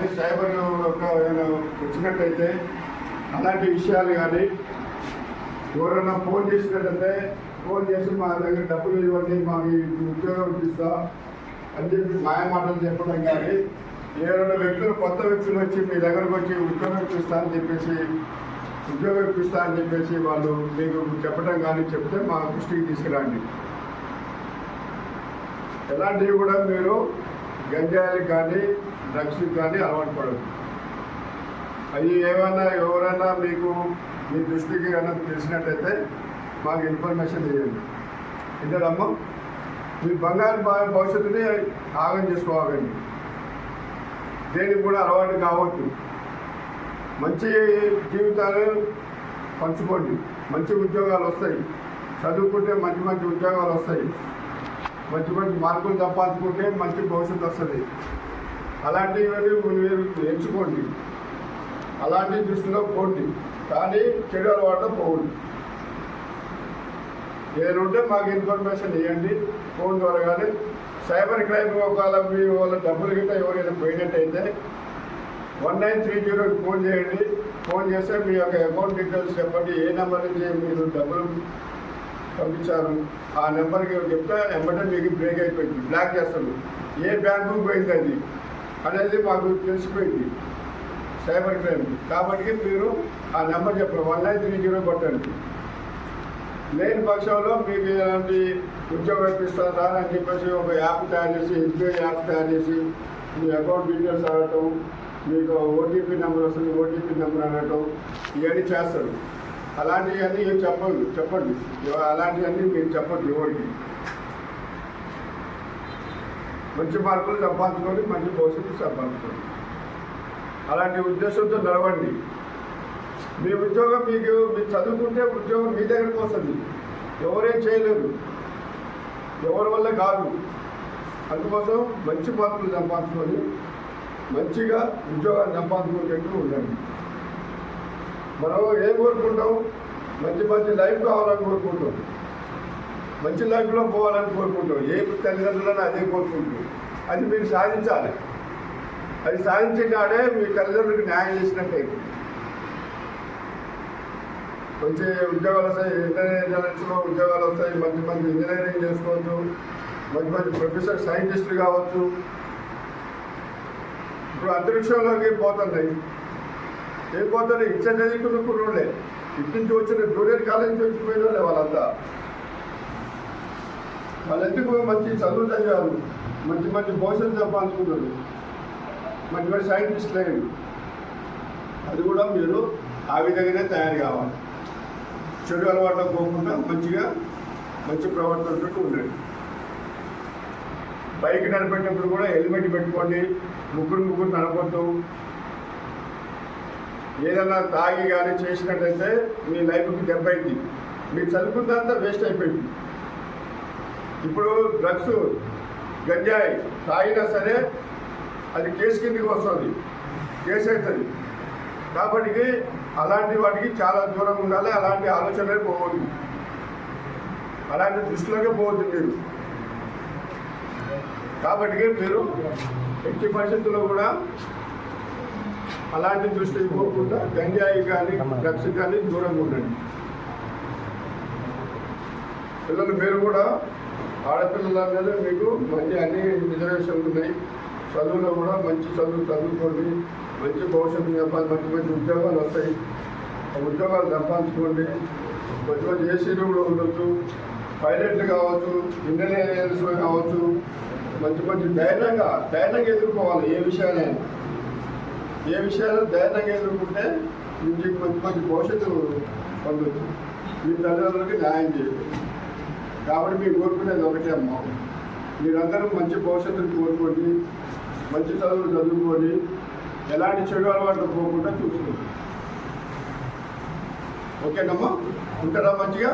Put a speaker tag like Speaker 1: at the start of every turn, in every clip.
Speaker 1: కానీ సైబర్ ఒక వచ్చినట్టయితే అలాంటి విషయాలు కానీ ఎవరైనా ఫోన్ చేసినట్టయితే ఫోన్ చేసి మా దగ్గర డబ్బులు ఇవ్వండి మాకు ఉద్యోగం ఇస్తా అని చెప్పి మాయ మాటలు చెప్పడం కానీ ఎవరైనా వ్యక్తులు కొత్త వ్యక్తులు వచ్చి మీ దగ్గరకు వచ్చి ఉద్యోగం ఇప్పిస్తా అని చెప్పేసి ఉద్యోగం ఇప్పిస్తా అని చెప్పేసి వాళ్ళు మీకు చెప్పడం కానీ చెప్తే మా దృష్టికి తీసుకురండి. ఎలాంటివి కూడా మీరు గంజాయిలు కానీ డ్రగ్స్ కానీ అలవాటు పడదు అవి ఏమైనా ఎవరైనా మీకు మీ దృష్టికి కనుక తెలిసినట్టయితే మాకు ఇన్ఫర్మేషన్ ఇవ్వండి. ఇంతేనమ్మా మీ బంగారు భవిష్యత్తుని ఆగం చేసుకోవాలండి. దేనికి కూడా అలవాటు కావద్దు. మంచి జీవితాలు పంచుకోండి. మంచి ఉద్యోగాలు వస్తాయి. చదువుకుంటే మంచి మంచి ఉద్యోగాలు వస్తాయి. మంచి మంచి మార్కులు సంపాదించుకుంటే మంచి భవిష్యత్తు వస్తుంది. అలాంటివన్నీ మీరు ఎంచుకోండి. అలాంటి దృష్టిలో పోండి. కానీ చెడు అలవాటు పోండి. ఏదుంటే మాకు ఇన్ఫర్మేషన్ ఇవ్వండి. ఫోన్ ద్వారా కానీ సైబర్ క్రైమ్ ఒకవేళ మీ వాళ్ళ డబ్బులు గిట్ట ఎవరైనా పోయినట్టయితే వన్ నైన్ త్రీ జీరోకి ఫోన్ చేయండి. ఫోన్ చేస్తే మీ యొక్క అకౌంట్ డీటెయిల్స్ చెప్పండి. ఏ నెంబర్ నుంచి మీరు డబ్బులు పంపించారు? ఆ నెంబర్కి చెప్తే వెంబడే మీకు బ్రేక్ అయిపోయింది. బ్లాక్ చేస్తారు. ఏ బ్యాంకు పోయింది అది? అనేది మాకు తెలిసిపోయింది. Cyber crime. కాబట్టి మీరు ఆ నెంబర్ చెప్పండి. వన్ నైన్ త్రీ జీరో కొట్టండి. లేని పక్షంలో మీకు ఎలాంటి ఉద్యోగం ఇప్పిస్తారా అని చెప్పేసి ఒక యాప్ తయారు చేసి ఎస్బీఐ యాప్ తయారు చేసి మీ అకౌంట్ డీటెయిల్స్ అడగటం మీకు ఓటీపీ నెంబర్ వస్తుంది ఓటీపీ నెంబర్ అనటం ఇవన్నీ చేస్తారు. అలాంటివన్నీ ఏం చెప్పండి చెప్పండి. అలాంటివన్నీ మీరు చెప్పండి ఎవరికి. మంచి మార్కులు సంపాదించుకొని మంచి భవిష్యత్తు సంపాదించుకోండి. అలాంటి ఉద్దేశంతో నడవండి. మీ ఉద్యోగం మీకు మీరు చదువుకుంటే ఉద్యోగం మీ దగ్గరకు వస్తుంది. ఎవరేం చేయలేరు. ఎవరి వల్ల కాదు. అందుకోసం మంచి మార్కులు సంపాదించుకొని మంచిగా ఉద్యోగాన్ని సంపాదించుకునేట్టు ఉండండి. మనం ఏం కోరుకుంటాం? మంచి మంచి లైఫ్ కావాలని కోరుకుంటాం. మంచి లైఫ్లో పోవాలని కోరుకుంటాం ఏ తల్లిదండ్రులను అదే కోరుకుంటాం అది మీరు సాధించాలి. అది సాధించినాడే మీ తల్లిదండ్రులకు న్యాయం చేసినట్టే మంచి ఉద్యోగాలు వస్తాయి ఇంటర్నేషనల్స్లో ఉద్యోగాలు వస్తాయి మంచి మంచి ఇంజనీరింగ్ చేసుకోవచ్చు మంచి మంచి ప్రొఫెసర్ సైంటిస్టులు కావచ్చు. ఇప్పుడు అంతరిక్షంలోకి పోతున్నాయి? ఏం పోతున్నాయి? ఇచ్చే చదువుకున్న కుర్రోళ్ళే ఇటు నుంచి వచ్చిన జూనియర్ కాలేజ్ నుంచి వచ్చిపోయిన వాళ్ళంతా. వాళ్ళెందుకు మంచి చదువు చదివారు. మంచి మంచి భవిష్యత్తు సంపాదించుకున్నారు మంచి మంచి సైంటిస్ట్ అయ్యారు. అది కూడా మీరు ఆ విధంగానే తయారు కావాలి. చెడు అలవాట్లు పోకుండా మంచిగా మంచి ప్రవర్తనతో ఉండండి. బైక్ నడిపేటప్పుడు కూడా హెల్మెట్ పెట్టుకోండి. ముగ్గురు ముగ్గురు నడపద్దు. ఏదైనా తాగి కానీ చేసినట్టయితే మీ లైఫ్కి దెబ్బ అయింది మీరు చదువుకున్నంత వేస్ట్ అయిపోయింది. ఇప్పుడు డ్రగ్స్ గంజాయి తాగినా సరే అది కేసు కిందకి వస్తుంది. కేసు అవుతుంది. కాబట్టి అలాంటి వాటికి చాలా దూరంగా ఉండాలి. అలాంటి ఆలోచనలే పోవద్దు. అలాంటి దృష్టిలోకే పోవద్దు మీరు. కాబట్టి మీరు ఎట్టి పరిస్థితుల్లో కూడా అలాంటి దృష్టి పోకుండా గంజాయి కానీ డ్రగ్స్ కానీ దూరంగా ఉండండి. పిల్లలు మీరు కూడా ఆడపిల్లల మీద మీకు మంచి అన్ని రిజర్వేషన్లు ఉన్నాయి. చదువులో కూడా మంచి చదువు చదువుకోండి. మంచి భవిష్యత్తు చెప్పాలి మంచి మంచి ఉద్యోగాలు వస్తాయి. ఆ ఉద్యోగాలు సంపాదించుకోండి. మంచి మంచి ఏసీలు కూడా ఉండొచ్చు. పైలట్లు కావచ్చు ఇంజనీర్స్ కావచ్చు. మంచి మంచి ధైర్యంగా ధైర్యంగా ఎదుర్కోవాలి ఏ విషయాలైనా ఏ విషయాలు ధైర్యంగా ఎదుర్కొంటే మీకు మంచి మంచి భవిష్యత్తు పొందొచ్చు. మీ తల్లిదండ్రులకి న్యాయం చేయాలి కాబట్టి మీరు కోరుకునేది ఒకటే అమ్మ. మీరందరూ మంచి భవిష్యత్తును కోరుకోండి మంచి చదువులు చదువుకొని ఎలాంటి చెడు అలవాట్లు పోకుండా చూసుకోండి. ఓకేనమ్మా? ఉంటారా మంచిగా?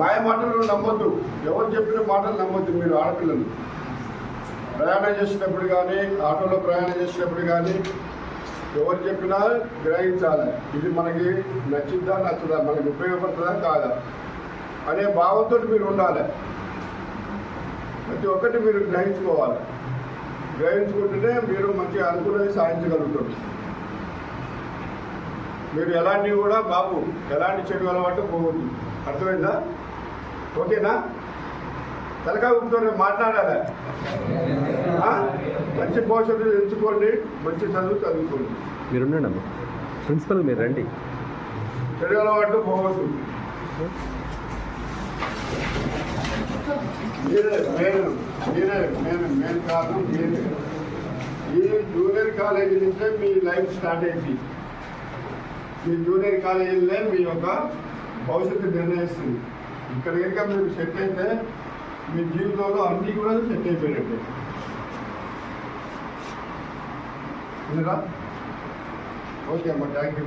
Speaker 1: మాయ మాటలు నమ్మొద్దు. ఎవరు చెప్పిన మాటలు నమ్మొద్దు మీరు ఆడపిల్లలు. ప్రయాణం చేసేటప్పుడు కానీ ఆటోలో ప్రయాణం చేసేటప్పుడు కానీ ఎవరు చెప్పినా గ్రహించాలి. ఇది మనకి నచ్చిందా నచ్చదా మనకి ఉపయోగపడుతుందా కాదా? అనే భావంతో మీరు ఉండాలి. ప్రతి ఒక్కటి మీరు గ్రహించుకోవాలి. గ్రహించుకుంటేనే మీరు మంచిగా అనుకూలత సాధించగలుగుతారు. మీరు ఎలాంటివి కూడా బాబు ఎలాంటి చెడు అలవాటు పోవద్దు. అర్థమైందా? ఓకేనా? తలకాయ ఊపుతో మాట్లాడాలి? మంచి భవిష్యత్తు ఎంచుకోండి మంచి చదువు చదువుకోండి.
Speaker 2: మీరు ఉండండి ప్రిన్సిపల్ మీరు రండి.
Speaker 1: చెడు అలవాటు పోవద్దు మీరే మీరే నేను నేను కాదు మీరే. ఈ జూనియర్ కాలేజీ నుంచే మీ లైఫ్ స్టార్ట్ అయింది. మీ జూనియర్ కాలేజీలే మీ యొక్క భవిష్యత్తు నిర్ణయిస్తుంది. ఇక్కడ కనుక మీరు సెట్ అయితే మీ జీవితంలో అన్నీ కూడా సెట్ అయిపోయినట్టే. ఉందిరా ఓకే అమ్మా థ్యాంక్ యూ